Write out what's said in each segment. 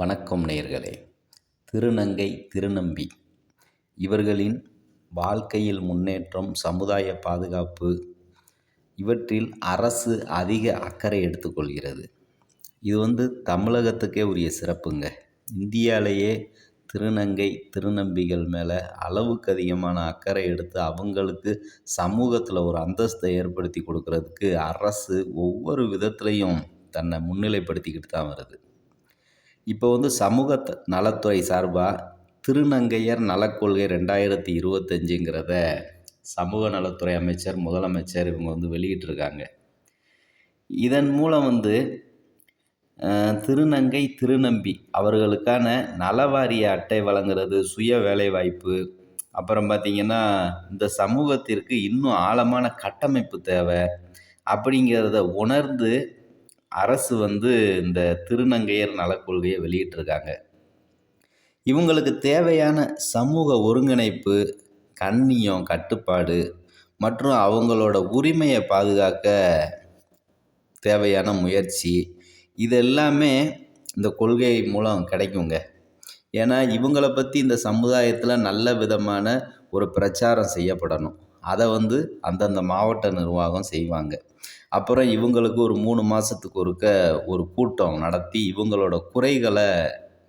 வணக்கம் நேர்களே. திருநங்கை திருநம்பி. இவர்களின் வாழ்க்கையில் முன்னேற்றம் சமுதாய பாதுகாப்பு இவற்றில் அரசு அதிக அக்கறை எடுத்துக்கொள்கிறது. இது வந்து தமிழகத்துக்கே உரிய சிறப்புங்க. இந்தியாவிலேயே திருநங்கை திருநம்பிகள் மேலே அளவுக்கு அதிகமான அக்கறை எடுத்து அவங்களுக்கு சமூகத்தில் ஒரு அந்தஸ்தை ஏற்படுத்தி கொடுக்கறதுக்கு அரசு ஒவ்வொரு விதத்துலேயும் தன்னை முன்னிலைப்படுத்திக்கிட்டு தான் வருது. இப்போ வந்து சமூக நலத்துறை சார்பாக திருநங்கையர் நலக்கொள்கை ரெண்டாயிரத்தி இருபத்தஞ்சுங்கிறத சமூக நலத்துறை அமைச்சர் முதலமைச்சர் இவங்க வந்து வெளியிட்டிருக்காங்க. இதன் மூலம் வந்து திருநங்கை திருநம்பி அவர்களுக்கான நலவாரிய அட்டை வழங்குறது சுய வேலைவாய்ப்பு அப்புறம் பார்த்திங்கன்னா இந்த சமூகத்திற்கு இன்னும் ஆழமான கட்டமைப்பு தேவை அப்படிங்கிறத உணர்ந்து அரசு வந்து இந்த திருநங்கையர் நலக்கொள்கையை வெளியிட்டிருக்காங்க. இவங்களுக்கு தேவையான சமூக ஒருங்கிணைப்பு கண்ணியம் கட்டுப்பாடு மற்றும் அவங்களோட உரிமையை பாதுகாக்க தேவையான முயற்சி இது எல்லாமே இந்த கொள்கை மூலம் கிடைக்குங்க. ஏன்னா இவங்களை பற்றி இந்த சமுதாயத்தில் நல்ல விதமான ஒரு பிரச்சாரம் செய்யப்படணும். அதை வந்து அந்தந்த மாவட்ட நிர்வாகம் செய்வாங்க. அப்புறம் இவங்களுக்கு ஒரு மூணு மாதத்துக்கு ஒருக்க ஒரு கூட்டம் நடத்தி இவங்களோட குறைகளை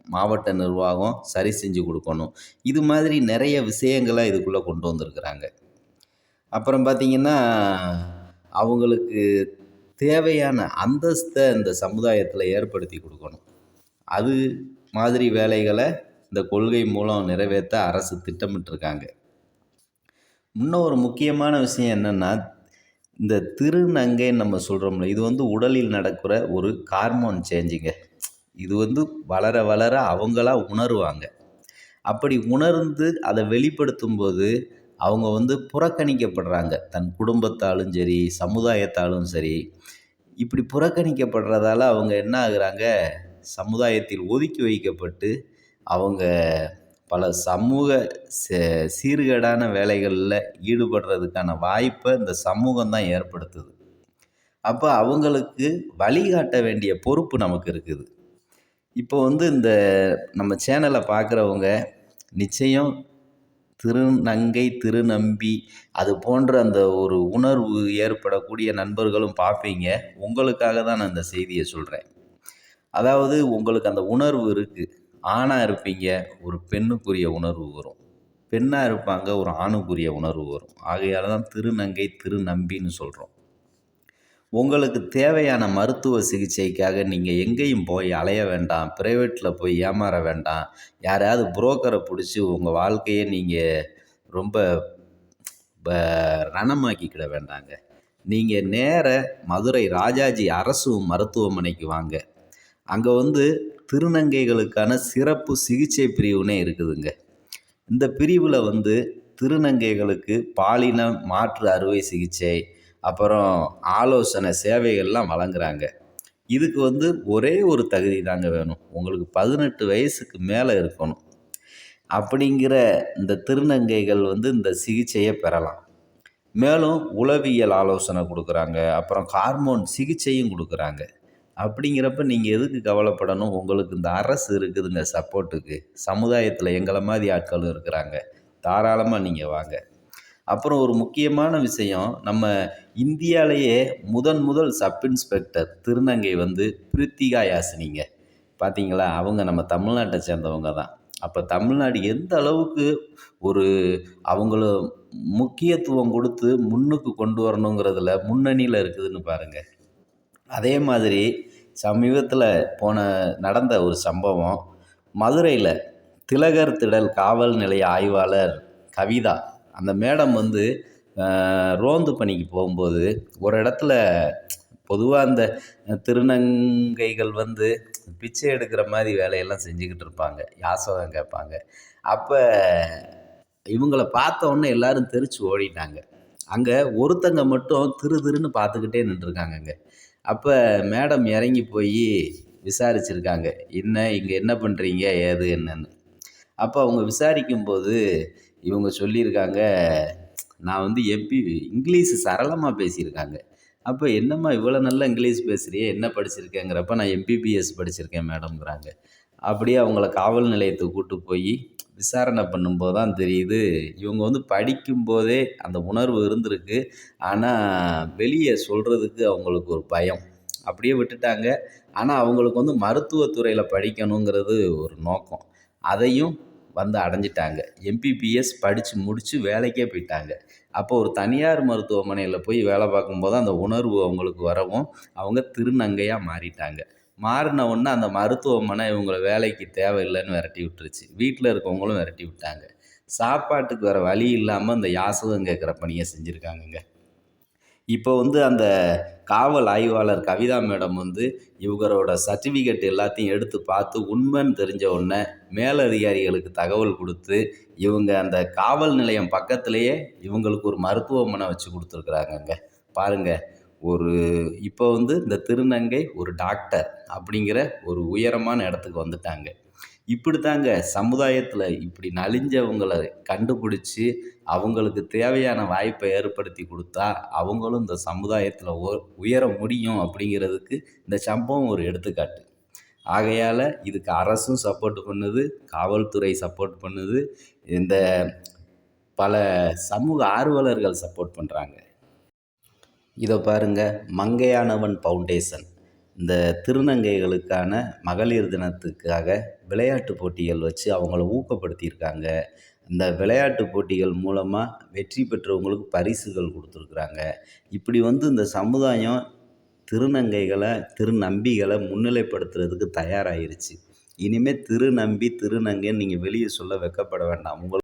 மாவட்ட நிர்வாகம் சரி செஞ்சு கொடுக்கணும். இது மாதிரி நிறைய விஷயங்களை இதுக்குள்ளே கொண்டு வந்திருக்கிறாங்க. அப்புறம் பார்த்திங்கன்னா அவங்களுக்கு தேவையான அந்தஸ்தை இந்த சமுதாயத்தில் ஏற்படுத்தி கொடுக்கணும். அது மாதிரி வேலைகளை இந்த கொள்கை மூலம் நிறைவேற்ற அரசு திட்டமிட்டிருக்காங்க. இன்னும் ஒரு முக்கியமான விஷயம் என்னென்னா இந்த திருநங்கைன்னு நம்ம சொல்கிறோம்ல இது வந்து உடலில் நடக்கிற ஒரு ஹார்மோன் சேஞ்சுங்க இது வந்து வளர வளர அவங்களா உணருவாங்க. அப்படி உணர்ந்து அதை வெளிப்படுத்தும் போது அவங்க வந்து புறக்கணிக்கப்படுறாங்க. தன் குடும்பத்தாலும் சரி சமுதாயத்தாலும் சரி. இப்படி புறக்கணிக்கப்படுறதால அவங்க என்ன ஆகுறாங்க? சமுதாயத்தில் ஒதுக்கி வைக்கப்பட்டு அவங்க பல சமூக சீர்கேடான வேலைகளில் ஈடுபடுறதுக்கான வாய்ப்பை இந்த சமூகம் தான் ஏற்படுத்துது. அப்போ அவங்களுக்கு வழிகாட்ட வேண்டிய பொறுப்பு நமக்கு இருக்குது. இப்போ வந்து இந்த நம்ம சேனலை பார்க்குறவங்க நிச்சயம் திருநங்கை திருநம்பி அது போன்ற அந்த ஒரு உணர்வு ஏற்படக்கூடிய நண்பர்களும் பார்ப்பீங்க. உங்களுக்காக தான் நான் இந்த செய்தியை சொல்கிறேன் அதாவது உங்களுக்கு அந்த உணர்வு இருக்குது ஆணாக இருப்பீங்க ஒரு பெண்ணுக்குரிய உணர்வு வரும். பெண்ணாக இருப்பாங்க ஒரு ஆணுக்குரிய உணர்வு வரும். ஆகையால் தான் திருநங்கை திருநம்பின்னு சொல்கிறோம் உங்களுக்கு தேவையான மருத்துவ சிகிச்சைக்காக நீங்கள் எங்கேயும் போய் அலைய வேண்டாம் ப்ரைவேட்டில் போய் ஏமாற வேண்டாம். யாரையாவது புரோக்கரை பிடிச்சி உங்கள் வாழ்க்கையை நீங்கள் ரொம்ப ப- ரணமாக்கிக்கிட வேண்டாங்க. நீங்கள் நேர மதுரை ராஜாஜி அரசு மருத்துவமனைக்கு வாங்க. அங்கே வந்து திருநங்கைகளுக்கான சிறப்பு சிகிச்சை பிரிவுனே இருக்குதுங்க. இந்த பிரிவில் வந்து திருநங்கைகளுக்கு பாலின மாற்று அறுவை சிகிச்சை அப்புறம் ஆலோசனை சேவைகள்லாம் வழங்குறாங்க. இதுக்கு வந்து ஒரே ஒரு தகுதி தாங்க வேணும். உங்களுக்கு பதினெட்டு வயசுக்கு மேலே இருக்கணும். அப்படிங்கிற இந்த திருநங்கைகள் வந்து இந்த சிகிச்சையை பெறலாம். மேலும் உளவியல் ஆலோசனை கொடுக்குறாங்க அப்புறம் ஹார்மோன் சிகிச்சையும் கொடுக்குறாங்க. அப்படிங்கிறப்ப நீங்கள் எதுக்கு கவலைப்படணும்? உங்களுக்கு இந்த அரசு இருக்குதுங்க சப்போர்ட்டுக்கு. சமுதாயத்தில் எங்களை மாதிரி ஆட்களும் இருக்கிறாங்க. தாராளமாக நீங்கள் வாங்க. அப்புறம் ஒரு முக்கியமான விஷயம் நம்ம இந்தியாவிலேயே முதன் முதல் சப் இன்ஸ்பெக்டர் திருநங்கை வந்து பிரித்திகா யாசினிங்க. பார்த்தீங்களா அவங்க நம்ம தமிழ்நாட்டை சேர்ந்தவங்க தான். அப்போ தமிழ்நாடு எந்த அளவுக்கு ஒரு அவங்கள முக்கியத்துவம் கொடுத்து முன்னுக்கு கொண்டு வரணுங்கிறதுல முன்னணியில் இருக்குதுன்னு பாருங்கள் அதே மாதிரி சமீபத்தில் போன நடந்த ஒரு சம்பவம். மதுரையில் திலகர் திடல் காவல் நிலைய ஆய்வாளர் கவிதா அந்த மேடம் வந்து ரோந்து பணிக்கு போகும்போது ஒரு இடத்துல பொதுவாக அந்த திருநங்கைகள் வந்து பிச்சை எடுக்கிற மாதிரி வேலையெல்லாம் செஞ்சுக்கிட்டு இருப்பாங்க. யாசகம் கேட்பாங்க. அப்போ இவங்கள பார்த்தவொன்னே எல்லாரும் தெரிச்சு ஓடிட்டாங்க. அங்கே ஒருத்தங்க மட்டும் திரு திருன்னு பார்த்துக்கிட்டே நின்றுருக்காங்கங்க. அப்போ மேடம் இறங்கி போய் விசாரிச்சிருக்காங்க. என்ன இங்கே என்ன பண்ணுறீங்க ஏது என்னன்னு. அப்போ அவங்க விசாரிக்கும்போது இவங்க சொல்லியிருக்காங்க நான் வந்து எம்பி இங்கிலீஷ் சரளமாக பேசியிருக்காங்க. அப்போ என்னம்மா இவ்வளோ நல்லா இங்கிலீஷ் பேசுகிறியே என்ன படிச்சிருக்கேங்கிறப்ப நான் எம்பிபிஎஸ் படிச்சிருக்கேன் மேடம்ங்கிறாங்க. அப்படியே அவங்கள காவல் நிலையத்துக்கு கூப்பிட்டு போய் விசாரணை பண்ணும்போது தான் தெரியுது. இவங்க வந்து படிக்கும்போதே அந்த உணர்வு இருந்திருக்கு. ஆனால் வெளியே சொல்கிறதுக்கு அவங்களுக்கு ஒரு பயம். அப்படியே விட்டுட்டாங்க. ஆனால் அவங்களுக்கு வந்து மருத்துவத்துறையில் படிக்கணுங்கிறது ஒரு நோக்கம். அதையும் வந்து அடைஞ்சிட்டாங்க. எம்பிபிஎஸ் படித்து முடித்து வேலைக்கே போயிட்டாங்க. அப்போ ஒரு தனியார் மருத்துவமனையில் போய் வேலை பார்க்கும்போது அந்த உணர்வு அவங்களுக்கு வரவும் அவங்க திருநங்கையாக மாறிட்டாங்க. மாறின உடனே அந்த மருத்துவமனை இவங்கள வேலைக்கு தேவையில்லைன்னு விரட்டி விட்டுருச்சு. வீட்டில் இருக்கவங்களும் விரட்டி விட்டாங்க. சாப்பாட்டுக்கு வேறு வழி இல்லாமல் இந்த யாசகம் கேட்குற பணியை செஞ்சுருக்காங்கங்க. இப்போ வந்து அந்த காவல் ஆய்வாளர் கவிதா மேடம் வந்து இவங்களோட சர்டிஃபிகேட் எல்லாத்தையும் எடுத்து பார்த்து உண்மைன்னு தெரிஞ்ச உடனே மேலதிகாரிகளுக்கு தகவல் கொடுத்து இவங்க அந்த காவல் நிலையம் பக்கத்துலேயே இவங்களுக்கு ஒரு மருத்துவமனை வச்சு கொடுத்துருக்குறாங்கங்க. பாருங்கள் ஒரு இப்போ வந்து இந்த திருநங்கை ஒரு டாக்டர் அப்படிங்கிற ஒரு உயரமான இடத்துக்கு வந்துட்டாங்க. இப்படி தாங்க சமுதாயத்தில் இப்படி நலிஞ்சவங்களை கண்டுபிடிச்சி அவங்களுக்கு தேவையான வாய்ப்பை ஏற்படுத்தி கொடுத்தா அவங்களும் இந்த சமுதாயத்தில் உயர முடியும் அப்படிங்கிறதுக்கு இந்த சம்பவம் ஒரு எடுத்துக்காட்டு. ஆகையால் இதுக்கு அரசும் சப்போர்ட் பண்ணுது காவல்துறை சப்போர்ட் பண்ணுது இந்த பல சமூக ஆர்வலர்கள் சப்போர்ட் பண்ணுறாங்க இதை பாருங்கள் மங்கையானவன் ஃபவுண்டேஷன் இந்த திருநங்கைகளுக்கான மகளிர் தினத்துக்காக விளையாட்டு போட்டிகள் வச்சு அவங்கள ஊக்கப்படுத்தியிருக்காங்க. இந்த விளையாட்டு போட்டிகள் மூலமாக வெற்றி பெற்றவங்களுக்கு பரிசுகள் கொடுத்துருக்குறாங்க. இப்படி வந்து இந்த சமுதாயம் திருநங்கைகளை திருநம்பிகளை முன்னிலைப்படுத்துறதுக்கு தயாராகிருச்சு இனிமேல் திருநம்பி திருநங்கைன்னு நீங்கள் வெளியே சொல்ல வைக்கப்பட வேண்டாம். உங்கள்